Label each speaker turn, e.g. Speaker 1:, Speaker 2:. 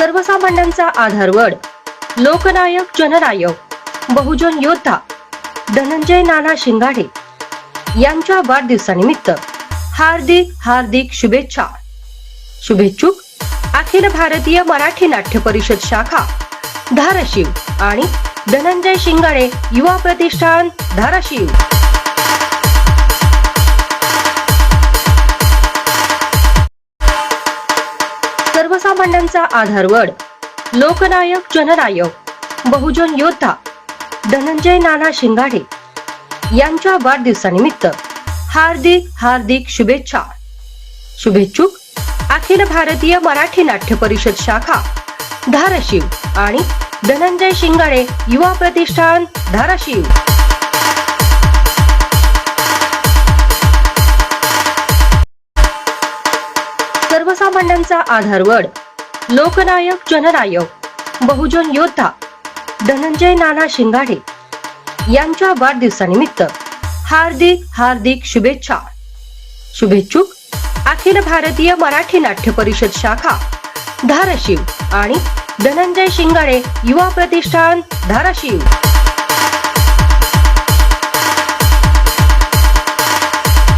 Speaker 1: सर्वसामान्यांचा आधारवड लोकनायक जननायक बहुजन योद्धा धनंजय नाना शिंगाडे यांच्या वाढदिवसानिमित्त हार्दिक हार्दिक शुभेच्छा. शुभेच्छुक अखिल भारतीय मराठी नाट्य परिषद शाखा धाराशिव आणि धनंजय शिंगाडे युवा प्रतिष्ठान धाराशिव. सर्वसामान्यांचा आधारवड लोकनायक जननायक बहुजन योद्धा धनंजय नाना शिंगाडे यांच्या वाढदिवसानिमित्त हार्दिक हार्दिक शुभेच्छा. शुभेच्छुक अखिल भारतीय मराठी नाट्य परिषद शाखा धाराशिव आणि धनंजय शिंगाडे युवा प्रतिष्ठान धाराशिव. सर्वसामान्यांचा आधारवड लोकनायक जननायक बहुजन योद्धा धनंजय नाना शिंगाडे यांच्या वाढदिवसानिमित्त हार्दिक हार्दिक शुभेच्छा. शुभेच्छुक अखिल भारतीय मराठी नाट्य परिषद शाखा धाराशिव आणि धनंजय शिंगाडे युवा प्रतिष्ठान धाराशिव.